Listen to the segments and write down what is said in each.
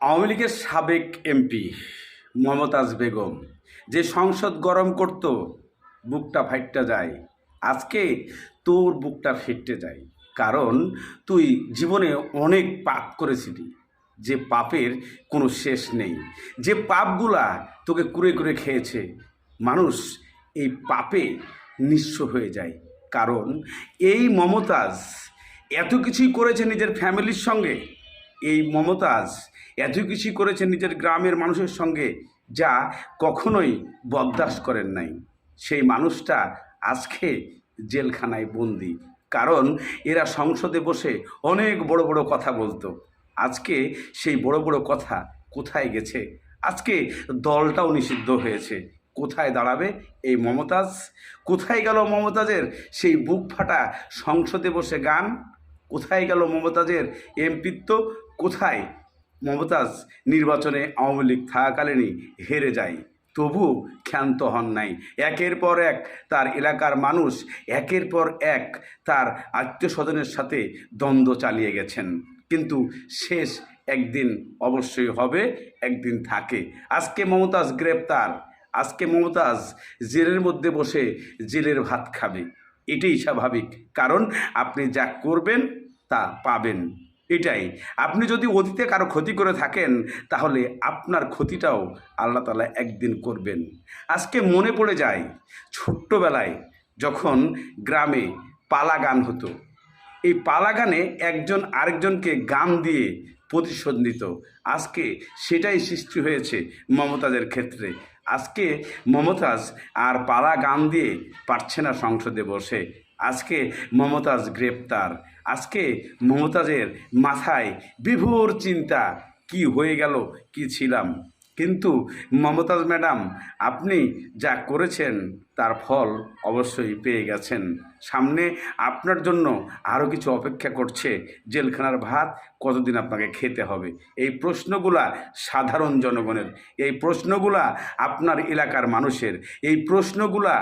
আওয়ামী লীগের সাবেক এমপি মমতাজ বেগম যে সংসদ গরম করত, বুকটা ফাইটটা যায়। আজকে তোর বুকটা ফেটে যায়। কারণ তুই জীবনে অনেক পাপ করেছিলি। যে পাপের কোনো শেষ নেই। যে পাপগুলা তোকে কুরে কুরে খেয়েছে। মানুষ এই পাপে নিঃস্ব হয়ে যায়। কারণ এই মমতাজ এত কিছুই করেছে নিজের ফ্যামিলির সঙ্গে। এই মমতাজ এত কিছুই করেছে নিজের গ্রামের মানুষের সঙ্গে যা কখনোই বরদাস্ত করেন নাই। সেই মানুষটা আজকে জেলখানায় বন্দি। কারণ এরা সংসদে বসে অনেক বড় বড় কথা বলতো। আজকে সেই বড় বড় কথা কোথায় গেছে? আজকে দলটাও নিষিদ্ধ হয়েছে। কোথায় দাঁড়াবে এই মমতাজ? কোথায় গেল মমতাজের সেই বুক ফাটা সংসদে বসে গান? কোথায় গেল মমতাজের এমপিত্ব কোথায়? মমতাজ নির্বাচনে আওয়ামী লীগ থাকাকালীনই হেরে যায়। তবু ক্ষান্ত হন নাই। একের পর এক তার এলাকার মানুষ, একের পর এক তার আত্মীয় স্বজনের সাথে দ্বন্দ্ব চালিয়ে গেছেন। কিন্তু শেষ একদিন অবশ্যই হবে, একদিন থাকে। আজকে মমতাজ গ্রেপ্তার। আজকে মমতাজ জেলের মধ্যে বসে জেলের ভাত খাবে। এটাই স্বাভাবিক। কারণ আপনি যা করবেন তা পাবেন। এটাই। আপনি যদি অতীতে কারও ক্ষতি করে থাকেন, তাহলে আপনার ক্ষতিটাও আল্লাহ তালা একদিন করবেন। আজকে মনে পড়ে যায়, ছোট্টবেলায় যখন গ্রামে পালা গান হতো। এই পালা গানে একজন আরেকজনকে গান দিয়ে প্রতিশোধ নিত। আজকে সেটাই সৃষ্টি হয়েছে মমতাজের ক্ষেত্রে। আজকে মমতাজ আর পালা গান দিয়ে পারছে না সংসদে বসে। আজকে মমতাজ গ্রেপ্তার। আজকে মমতাজের মাথায় বিভোর চিন্তা, কি হয়ে গেল, কি ছিলাম। কিন্তু মমতাজ ম্যাডাম, আপনি যা করেছেন, তার ফল অবশ্যই পেয়ে গেছেন। সামনে আপনার জন্য আরও কিছু অপেক্ষা করছে জেলখানার ভাত, কতদিন আপনাকে খেতে হবে? এই প্রশ্নগুলা সাধারণ জনগণের, এই প্রশ্নগুলা আপনার এলাকার মানুষের, এই প্রশ্নগুলা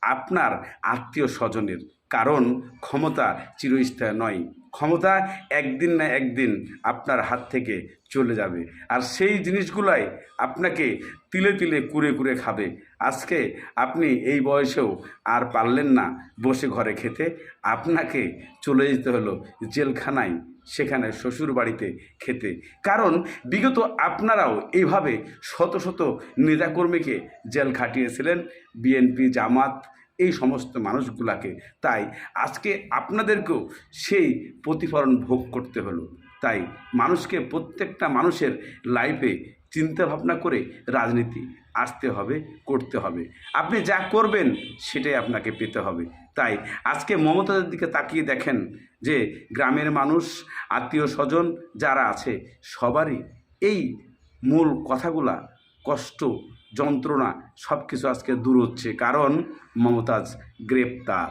আপনার আত্মীয় স্বজনের। কারণ ক্ষমতা চিরস্থায়ী নয়। ক্ষমতা একদিন না একদিন আপনার হাত থেকে চলে যাবে। আর সেই জিনিসগুলাই আপনাকে তিলে তিলে কুরে কুরে খাবে। আজকে আপনি এই বয়সেও আর পারলেন না বসে ঘরে খেতে। আপনাকে চলে যেতে হলো জেলখানায়, সেখানে শ্বশুর বাড়িতে খেতে। কারণ বিগত আপনারাও এইভাবে শত শত নেতাকর্মীকে জেল খাটিয়েছিলেন। বিএনপি, জামাত এই সমস্ত মানুষগুলাকে। তাই আজকে আপনাদেরকেও সেই প্রতিফলন ভোগ করতে হলো। তাই মানুষকে প্রত্যেকটা মানুষের লাইফে চিন্তা ভাবনা করে রাজনীতি আসতে হবে, করতে হবে। আপনি যা করবেন সেটাই আপনাকে পেতে হবে। তাই আজকে মমতাদের দিকে তাকিয়ে দেখেন যে গ্রামের মানুষ, আত্মীয় স্বজন যারা আছে, সবারই এই মূল কথাগুলা কষ্ট যন্ত্রণা সব কিছু আজকে দূর হচ্ছে। কারণ মমতাজ গ্রেপ্তার।